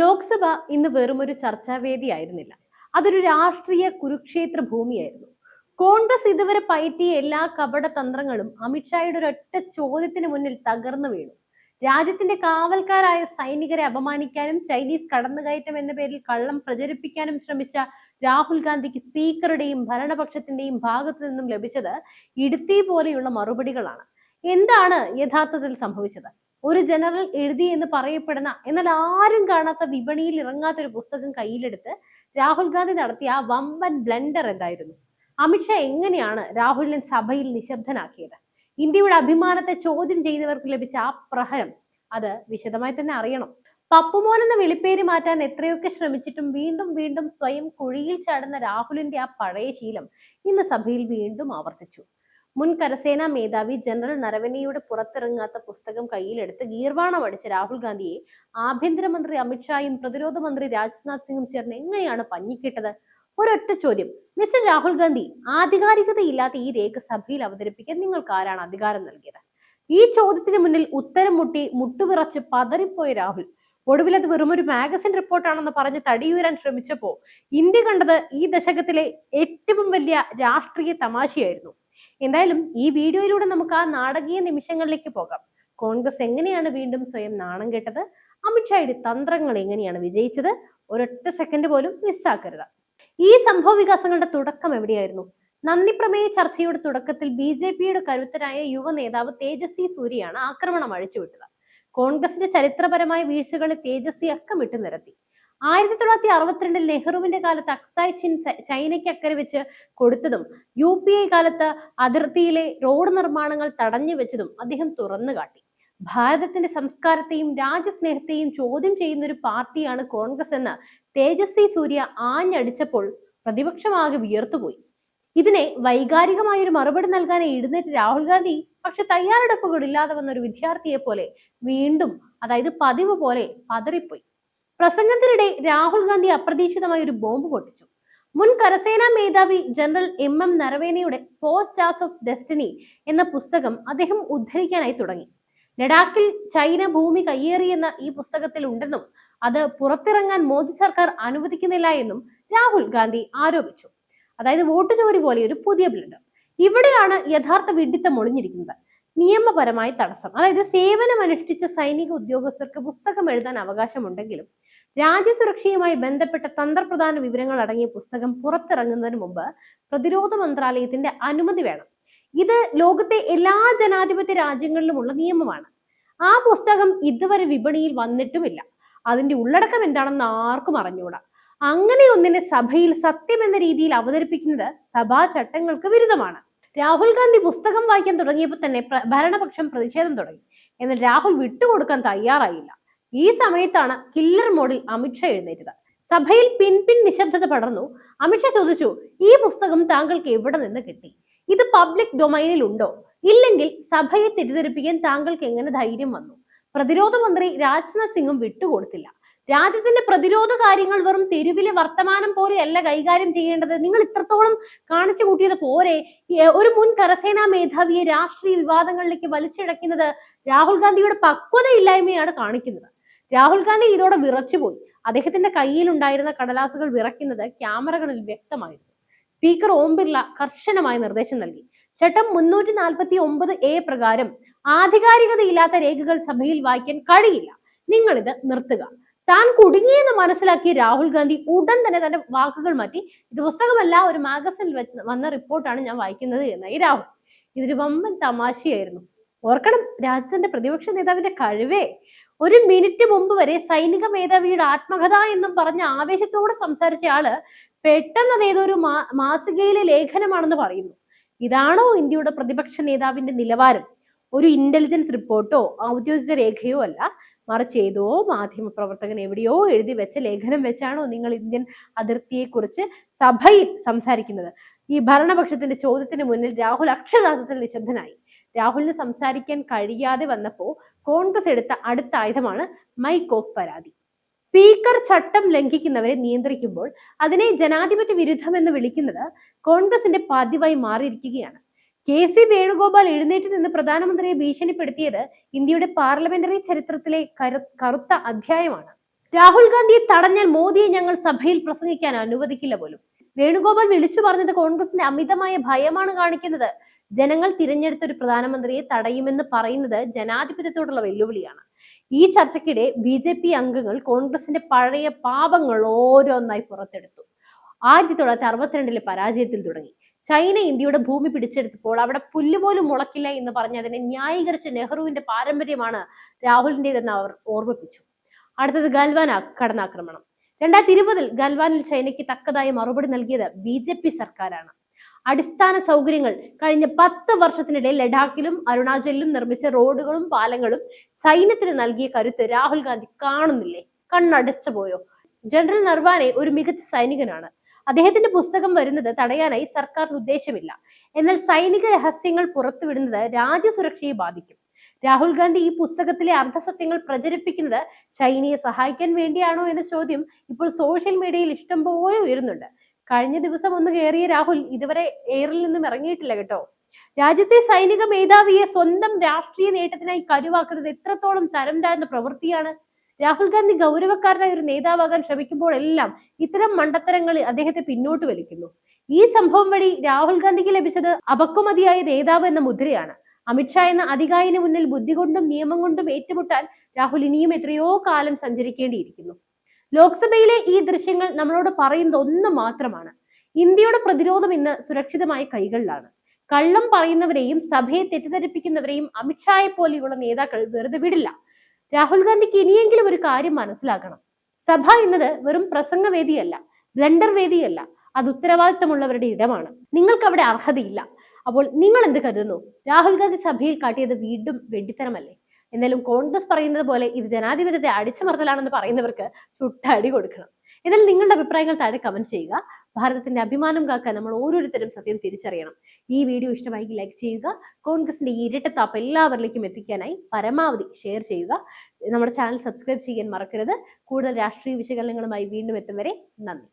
ലോക്സഭ ഇന്ന് വെറുമൊരു ചർച്ചാവേദിയായിരുന്നില്ല. അതൊരു രാഷ്ട്രീയ കുരുക്ഷേത്ര ഭൂമിയായിരുന്നു. കോൺഗ്രസ് ഇതുവരെ പയറ്റിയ എല്ലാ കപട തന്ത്രങ്ങളും അമിത്ഷായുടെ ഒരൊറ്റ ചോദ്യത്തിന് മുന്നിൽ തകർന്നു വീണു. രാജ്യത്തിന്റെ കാവൽക്കാരായ സൈനികരെ അപമാനിക്കാനും ചൈനീസ് കടന്നുകയറ്റം എന്ന പേരിൽ കള്ളം പ്രചരിപ്പിക്കാനും ശ്രമിച്ച രാഹുൽ ഗാന്ധിക്ക് സ്പീക്കറുടെയും ഭരണപക്ഷത്തിന്റെയും ഭാഗത്തു നിന്നും ലഭിച്ചത് ഇടുത്തി പോലെയുള്ള മറുപടികളാണ്. എന്താണ് യഥാർത്ഥത്തിൽ സംഭവിച്ചത്? ഒരു ജനറൽ എഴുതി എന്ന് പറയപ്പെടുന്ന എന്നാൽ ആരും കാണാത്ത വിപണിയിൽ ഇറങ്ങാത്ത ഒരു പുസ്തകം കയ്യിലെടുത്ത് രാഹുൽ ഗാന്ധി നടത്തിയ ആ വമ്പൻ ബ്ലണ്ടർ എന്തായിരുന്നു? അമിത്ഷാ എങ്ങനെയാണ് രാഹുലിനെ സഭയിൽ നിശബ്ദനാക്കിയത്? ഇന്ത്യയുടെ അഭിമാനത്തെ ചോദ്യം ചെയ്തവർക്ക് ലഭിച്ച ആ പ്രഹരം അത് വിശദമായി തന്നെ അറിയണം. പപ്പുമോൻ എന്ന വിളിപ്പേര് മാറ്റാൻ എത്രയൊക്കെ ശ്രമിച്ചിട്ടും വീണ്ടും വീണ്ടും സ്വയം കുഴിയിൽ ചാടുന്ന രാഹുലിന്റെ ആ പഴയ ശീലം ഇന്ന് സഭയിൽ വീണ്ടും ആവർത്തിച്ചു. മുൻ കരസേനാ മേധാവി ജനറൽ നരവനെയുടെ പുറത്തിറങ്ങാത്ത പുസ്തകം കയ്യിലെടുത്ത് ഗീർവാണം അടിച്ച രാഹുൽ ഗാന്ധിയെ ആഭ്യന്തരമന്ത്രി അമിത്ഷായും പ്രതിരോധ മന്ത്രി രാജ്നാഥ് സിംഗും ചേർന്ന് എങ്ങനെയാണ് പഞ്ഞിക്കിട്ടത്? ഒരൊറ്റ ചോദ്യം. മിസ്റ്റർ രാഹുൽ ഗാന്ധി ആധികാരികതയില്ലാത്ത ഈ രേഖ സഭയിൽ അവതരിപ്പിക്കാൻ നിങ്ങൾക്ക് ആരാണ് അധികാരം നൽകിയത്? ഈ ചോദ്യത്തിന് മുന്നിൽ ഉത്തരം മുട്ടി മുട്ടുവിറച്ച് പതറിപ്പോയ രാഹുൽ ഒടുവിൽ അത് വെറും ഒരു മാഗസിൻ റിപ്പോർട്ടാണെന്ന് പറഞ്ഞ് തടിയുയരാൻ ശ്രമിച്ചപ്പോ ഇന്ത്യ കണ്ടത് ഈ ദശകത്തിലെ ഏറ്റവും വലിയ രാഷ്ട്രീയ തമാശയായിരുന്നു. എന്തായാലും ഈ വീഡിയോയിലൂടെ നമുക്ക് ആ നാടകീയ നിമിഷങ്ങളിലേക്ക് പോകാം. കോൺഗ്രസ് എങ്ങനെയാണ് വീണ്ടും സ്വയം നാണം കെട്ടത്? അമിത്ഷായുടെ തന്ത്രങ്ങൾ എങ്ങനെയാണ് വിജയിച്ചത്? ഒരൊറ്റ സെക്കൻഡ് പോലും മിസ്സാക്കരുത് ഈ സംഭവ വികാസങ്ങളുടെ തുടക്കം എവിടെയായിരുന്നു? നന്ദി പ്രമേയ ചർച്ചയുടെ തുടക്കത്തിൽ ബി ജെ പിയുടെ കരുത്തരായ യുവ നേതാവ് തേജസ്വി സൂര്യയാണ് ആക്രമണം അഴിച്ചുവിട്ടത്. കോൺഗ്രസിന്റെ ചരിത്രപരമായ വീഴ്ചകളെ തേജസ്വി അക്കമിട്ട് നിരത്തി. ആയിരത്തി തൊള്ളായിരത്തി അറുപത്തിരണ്ടിൽ നെഹ്റുവിന്റെ കാലത്ത് അക്സായ് ചിൻ ചൈനയ്ക്ക് അക്കരെ വെച്ച് കൊടുത്തതും യു പി ഐ കാലത്ത് അതിർത്തിയിലെ റോഡ് നിർമ്മാണങ്ങൾ തടഞ്ഞു വെച്ചതും അദ്ദേഹം തുറന്നു കാട്ടി. ഭാരതത്തിന്റെ സംസ്കാരത്തെയും രാജ്യസ്നേഹത്തെയും ചോദ്യം ചെയ്യുന്ന ഒരു പാർട്ടിയാണ് കോൺഗ്രസ് എന്ന് തേജസ്വി സൂര്യ ആഞ്ഞടിച്ചപ്പോൾ പ്രതിപക്ഷമാകെ വിയർത്തുപോയി. ഇതിനെ വൈകാരികമായ ഒരു മറുപടി നൽകാൻ എഴുന്നേറ്റ് രാഹുൽ ഗാന്ധി പക്ഷെ തയ്യാറെടുപ്പുകൾ ഇല്ലാതെ വന്ന ഒരു വിദ്യാർത്ഥിയെ പോലെ വീണ്ടും അതായത് പതിവ് പോലെ പതറിപ്പോയി. പ്രസംഗത്തിനിടെ രാഹുൽ ഗാന്ധി അപ്രതീക്ഷിതമായി ഒരു ബോംബ് പൊട്ടിച്ചു. മുൻ കരസേനാ മേധാവി ജനറൽ എം എം നരവേനയുടെ ഫോർ സ്റ്റാർസ് ഓഫ് ഡെസ്റ്റിനി എന്ന പുസ്തകം അദ്ദേഹം ഉദ്ധരിക്കാനായി തുടങ്ങി. ലഡാക്കിൽ ചൈന ഭൂമി കയ്യേറിയെന്ന ഈ പുസ്തകത്തിൽ ഉണ്ടെന്നും അത് പുറത്തിറങ്ങാൻ മോദി സർക്കാർ അനുവദിക്കുന്നില്ല എന്നും രാഹുൽ ഗാന്ധി ആരോപിച്ചു. അതായത് വോട്ട് ചോരി പോലെ ഒരു പുതിയ ബ്ലഡ് ഇവിടെയാണ് യഥാർത്ഥ വിഡിത്തം ഒളിഞ്ഞിരിക്കുന്നത്. നിയമപരമായ തടസ്സം. അതായത് സേവനമനുഷ്ഠിച്ച സൈനിക ഉദ്യോഗസ്ഥർക്ക് പുസ്തകം എഴുതാൻ അവകാശമുണ്ടെങ്കിലും രാജ്യസുരക്ഷയുമായി ബന്ധപ്പെട്ട തന്ത്രപ്രധാന വിവരങ്ങൾ അടങ്ങിയ പുസ്തകം പുറത്തിറങ്ങുന്നതിന് മുമ്പ് പ്രതിരോധ മന്ത്രാലയത്തിന്റെ അനുമതി വേണം. ഇത് ലോകത്തെ എല്ലാ ജനാധിപത്യ രാജ്യങ്ങളിലുമുള്ള നിയമമാണ്. ആ പുസ്തകം ഇതുവരെ വിപണിയിൽ വന്നിട്ടുമില്ല. അതിന്റെ ഉള്ളടക്കം എന്താണെന്ന് ആർക്കും അറിഞ്ഞുകൂടാ. അങ്ങനെ ഒന്നിനെ സഭയിൽ സത്യം എന്ന രീതിയിൽ അവതരിപ്പിക്കുന്നത് സഭാ ചട്ടങ്ങൾക്ക് വിരുദ്ധമാണ്. രാഹുൽ ഗാന്ധി പുസ്തകം വായിക്കാൻ തുടങ്ങിയപ്പോൾ തന്നെ ഭരണപക്ഷം പ്രതിഷേധം തുടങ്ങി. എന്നാൽ രാഹുൽ വിട്ടുകൊടുക്കാൻ തയ്യാറായില്ല. ഈ സമയത്താണ് കില്ലർ മോഡിൽ അമിത്ഷാ എഴുന്നേറ്റത്. സഭയിൽ പിൻപിൻ നിശബ്ദത പടർന്നു. അമിത്ഷാ ചോദിച്ചു ഈ പുസ്തകം താങ്കൾക്ക് എവിടെ നിന്ന് കിട്ടി? ഇത് പബ്ലിക് ഡൊമൈനിൽ ഉണ്ടോ? ഇല്ലെങ്കിൽ സഭയെ തെറ്റിദ്ധരിപ്പിക്കാൻ താങ്കൾക്ക് എങ്ങനെ ധൈര്യം വന്നു? പ്രതിരോധ മന്ത്രി രാജ്നാഥ് സിംഗും വിട്ടുകൊടുത്തില്ല. രാജ്യത്തിന്റെ പ്രതിരോധ കാര്യങ്ങൾ വെറും തെരുവിലെ വർത്തമാനം പോലെയല്ല കൈകാര്യം ചെയ്യേണ്ടത്. നിങ്ങൾ ഇത്രത്തോളം കാണിച്ചു കൂട്ടിയത് പോരെ. ഒരു മുൻ കരസേനാ മേധാവിയെ രാഷ്ട്രീയ വിവാദങ്ങളിലേക്ക് വലിച്ചിഴക്കുന്നത് രാഹുൽ ഗാന്ധിയുടെ പക്വതയില്ലായ്മയാണ് കാണിക്കുന്നത്. രാഹുൽ ഗാന്ധി ഇതോടെ വിറച്ചുപോയി. അദ്ദേഹത്തിന്റെ കയ്യിൽ ഉണ്ടായിരുന്ന കടലാസുകൾ വിറയ്ക്കുന്നത് ക്യാമറകളിൽ വ്യക്തമായിരുന്നു. സ്പീക്കർ ഓം ബിർള കർശനമായ നിർദ്ദേശം നൽകി. ചട്ടം മുന്നൂറ്റി നാൽപ്പത്തി ഒമ്പത് എ പ്രകാരം ആധികാരികതയില്ലാത്ത രേഖകൾ സഭയിൽ വായിക്കാൻ കഴിയില്ല. നിങ്ങളിത് നിർത്തുക. താൻ കുടുങ്ങിയെന്ന് മനസ്സിലാക്കിയ രാഹുൽ ഗാന്ധി ഉടൻ തന്നെ തന്റെ വാക്കുകൾ മാറ്റി. ഇത് പുസ്തകമല്ല ഒരു മാഗസിനിൽ വന്ന റിപ്പോർട്ടാണ് ഞാൻ വായിക്കുന്നത് എന്നായി രാഹുൽ. ഇതൊരു വമ്പൻ തമാശയായിരുന്നു. ഓർക്കണം രാജ്യത്തിന്റെ പ്രതിപക്ഷ നേതാവിന്റെ കഴിവേ. ഒരു മിനിറ്റ് മുമ്പ് വരെ സൈനിക മേധാവിയുടെ ആത്മകഥ എന്നും പറഞ്ഞ ആവേശത്തോടെ സംസാരിച്ച ആൾ പെട്ടെന്ന് അത് ഏതൊരു മാ മാസികയിലെ ലേഖനമാണെന്ന് പറയുന്നു. ഇതാണോ ഇന്ത്യയുടെ പ്രതിപക്ഷ നേതാവിന്റെ നിലവാരം? ഒരു ഇന്റലിജൻസ് റിപ്പോർട്ടോ ഔദ്യോഗിക രേഖയോ അല്ല. മറിച്ച് ഏതോ മാധ്യമ പ്രവർത്തകൻ എവിടെയോ എഴുതി വെച്ച ലേഖനം വെച്ചാണോ നിങ്ങൾ ഇന്ത്യൻ അതിർത്തിയെക്കുറിച്ച് സഭയിൽ സംസാരിക്കുന്നത്. ഈ ഭരണപക്ഷത്തിന്റെ ചോദ്യത്തിന് മുന്നിൽ രാഹുൽ അക്ഷരാർത്ഥത്തിൽ നിശബ്ദനായി. രാഹുലിന് സംസാരിക്കാൻ കഴിയാതെ വന്നപ്പോ കോൺഗ്രസ് എടുത്ത അടുത്ത ആയുധമാണ് മൈക്ക് ഓഫ് പരാതി. സ്പീക്കർ ചട്ടം ലംഘിക്കുന്നവരെ നിയന്ത്രിക്കുമ്പോൾ അതിനെ ജനാധിപത്യ വിരുദ്ധം എന്ന് വിളിക്കുന്നത് കോൺഗ്രസിന്റെ പതിവായി മാറിയിരിക്കുകയാണ്. കെ സി വേണുഗോപാൽ എഴുന്നേറ്റ് നിന്ന് പ്രധാനമന്ത്രിയെ ഭീഷണിപ്പെടുത്തിയത് ഇന്ത്യയുടെ പാർലമെന്ററി ചരിത്രത്തിലെ കറുത്ത അധ്യായമാണ്. രാഹുൽ ഗാന്ധിയെ തടഞ്ഞാൽ മോദിയെ ഞങ്ങൾ സഭയിൽ പ്രസംഗിക്കാൻ അനുവദിക്കില്ല പോലും. വേണുഗോപാൽ വിളിച്ചു പറഞ്ഞത് കോൺഗ്രസിന്റെ അമിതമായ ഭയമാണ് കാണിക്കുന്നത്. ജനങ്ങൾ തിരഞ്ഞെടുത്ത ഒരു പ്രധാനമന്ത്രിയെ തടയുമെന്ന് പറയുന്നത് ജനാധിപത്യത്തോടുള്ള വെല്ലുവിളിയാണ്. ഈ ചർച്ചയ്ക്കിടെ ബി ജെ പി അംഗങ്ങൾ കോൺഗ്രസിന്റെ പഴയ പാപങ്ങൾ ഓരോന്നായി പുറത്തെടുത്തു. ആയിരത്തി തൊള്ളായിരത്തി അറുപത്തിരണ്ടിലെ പരാജയത്തിൽ തുടങ്ങി. ചൈന ഇന്ത്യയുടെ ഭൂമി പിടിച്ചെടുത്തപ്പോൾ അവിടെ പുല്ലുപോലും മുളക്കില്ല എന്ന് പറഞ്ഞതിനെ ന്യായീകരിച്ച നെഹ്റുവിന്റെ പാരമ്പര്യമാണ് രാഹുലിന്റെതെന്ന് അവർ ഓർമ്മിപ്പിച്ചു. അടുത്തത് ഗൽവാൻ കടന്നാക്രമണം. രണ്ടായിരത്തി ഇരുപതിൽ ഗൽവാനിൽ ചൈനയ്ക്ക് തക്കതായ മറുപടി നൽകിയത് ബി ജെ പി സർക്കാരാണ്. അടിസ്ഥാന സൗകര്യങ്ങൾ കഴിഞ്ഞ പത്ത് വർഷത്തിനിടെ ലഡാക്കിലും അരുണാചലിലും നിർമ്മിച്ച റോഡുകളും പാലങ്ങളും സൈന്യത്തിന് നൽകിയ കരുത്ത് രാഹുൽ ഗാന്ധി കാണുന്നില്ലേ? കണ്ണടച്ചു പോയോ? ജനറൽ നർവാനെ ഒരു മികച്ച സൈനികനാണ്. അദ്ദേഹത്തിന്റെ പുസ്തകം വരുന്നത് തടയാനായി സർക്കാരിന് ഉദ്ദേശമില്ല. എന്നാൽ സൈനിക രഹസ്യങ്ങൾ പുറത്തുവിടുന്നത് രാജ്യസുരക്ഷയെ ബാധിക്കും. രാഹുൽ ഗാന്ധി ഈ പുസ്തകത്തിലെ അർദ്ധസത്യങ്ങൾ പ്രചരിപ്പിക്കുന്നത് ചൈനയെ സഹായിക്കാൻ വേണ്ടിയാണോ എന്ന ചോദ്യം ഇപ്പോൾ സോഷ്യൽ മീഡിയയിൽ ഇഷ്ടംപോലെ ഉയരുന്നുണ്ട്. കഴിഞ്ഞ ദിവസം ഒന്ന് കയറിയ രാഹുൽ ഇതുവരെ എയറിൽ നിന്നും ഇറങ്ങിയിട്ടില്ല കേട്ടോ. രാജ്യത്തെ സൈനിക മേധാവിയെ സ്വന്തം രാഷ്ട്രീയ നേട്ടത്തിനായി കരുവാക്കുന്നത് എത്രത്തോളം തരം താഴ്ന്ന പ്രവൃത്തിയാണ് രാഹുൽ ഗാന്ധി ഗൗരവക്കാരനായ ഒരു നേതാവാകാൻ ശ്രമിക്കുമ്പോഴെല്ലാം ഇത്തരം മണ്ടത്തരങ്ങൾ അദ്ദേഹത്തെ പിന്നോട്ട് വലിക്കുന്നു. ഈ സംഭവം വഴി രാഹുൽ ഗാന്ധിക്ക് ലഭിച്ചത് അപക്വമതിയായ നേതാവ് എന്ന മുദ്രയാണ്. അമിത്ഷാ എന്ന അധികാരിന് മുന്നിൽ ബുദ്ധി കൊണ്ടും നിയമം കൊണ്ടും ഏറ്റുമുട്ടാൻ രാഹുൽ ഇനിയും എത്രയോ കാലം സഞ്ചരിക്കേണ്ടിയിരിക്കുന്നു. ലോക്സഭയിലെ ഈ ദൃശ്യങ്ങൾ നമ്മളോട് പറയുന്നത് ഒന്ന് മാത്രമാണ്. ഇന്ത്യയുടെ പ്രതിരോധം ഇന്ന് സുരക്ഷിതമായ കൈകളിലാണ്. കള്ളം പറയുന്നവരെയും സഭയെ തെറ്റിദ്ധരിപ്പിക്കുന്നവരെയും അമിത്ഷായെ പോലെയുള്ള നേതാക്കൾ വെറുതെ വിടില്ല. രാഹുൽ ഗാന്ധിക്ക് ഇനിയെങ്കിലും ഒരു കാര്യം മനസ്സിലാക്കണം. സഭ എന്നത് വെറും പ്രസംഗവേദിയല്ല ബ്ലണ്ടർ വേദിയല്ല. അത് ഉത്തരവാദിത്തമുള്ളവരുടെ ഇടമാണ്. നിങ്ങൾക്ക് അവിടെ അർഹതയില്ല. അപ്പോൾ നിങ്ങൾ എന്ത് കരുതുന്നു? രാഹുൽ ഗാന്ധി സഭയിൽ കാട്ടിയത് വീണ്ടും വെണ്ടിത്തരമല്ലേ എന്നാലും കോൺഗ്രസ് പറയുന്നത് പോലെ ഇത് ജനാധിപത്യത്തെ അടിച്ചമർത്തലാണെന്ന് പറയുന്നവർക്ക് ചുട്ടടി കൊടുക്കണം. എന്നാൽ നിങ്ങളുടെ അഭിപ്രായങ്ങൾ താഴെ കമന്റ് ചെയ്യുക. ഭാരതത്തിന്റെ അഭിമാനം കാക്കാൻ നമ്മൾ ഓരോരുത്തരും സത്യം തിരിച്ചറിയണം. ഈ വീഡിയോ ഇഷ്ടമായി ലൈക്ക് ചെയ്യുക കോൺഗ്രസിന്റെ ഇരട്ടത്താപ്പ് എല്ലാവരിലേക്കും എത്തിക്കാനായി പരമാവധി ഷെയർ ചെയ്യുക. നമ്മുടെ ചാനൽ സബ്സ്ക്രൈബ് ചെയ്യാൻ മറക്കരുത്. കൂടുതൽ രാഷ്ട്രീയ വിശകലനങ്ങളുമായി വീണ്ടും എത്തും വരെ നന്ദി.